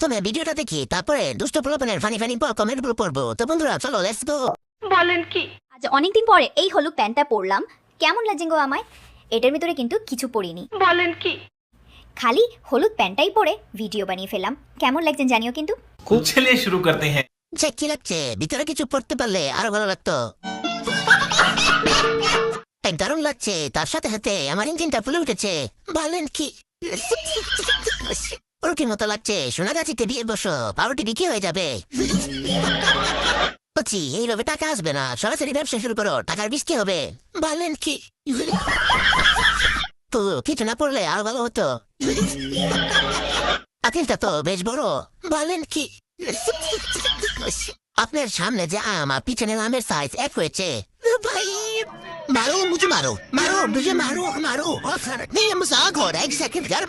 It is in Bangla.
প্রথমে ভিডিওটা দেখি তারপরে দুষ্ট প্রলোভনের ফানি ফানি পর কমেন্টগুলো পড়ব। তো বন্ধুরা চলো লেটস গো বলেন কি? আজ অনেকদিন পরে এই হলুদ প্যান্টটা পরলাম। কেমন লাগে গো আমায়? এটার ভিতরে কিন্তু কিছু পড়িনি। বলেন কি? খালি হলুদ প্যান্টটাই পরে ভিডিও বানিয়ে ফেললাম। কেমন লাগছেন জানিও কিন্তু। খুব ছেলে শুরু করতে হ্যাঁ। যে কি লাগছে? ভিতরে কিছু পড়তে পারলে আরও ভালো লাগতো। দারুণ লাগছে তার সাথে সাথে আমার ইঞ্জিনটা ফুলে উঠেছে। বলেন কি? ওরকম মতো লাগছে সোনাগাছিতে বিয়ে বসো পাউরুটি বিক্রি হয়ে যাবে বলছি এইভাবে টাকা আসবে না সরাসরি ব্যবসা শুরু করো টাকার বৃষ্টি হবে বলেন কি তো কিছু না পড়লে আরো ভালো হতো আকিলটা তো বেশ বড় বলেন কি আপনার সামনে যে আম আর পিছনে আমের সাইজ এক হয়েছে ভাই মারো মুঝে মারো মারো মুঝে মারো মারো और नहीं हम मजाक हो रहा है एक सेकंड यार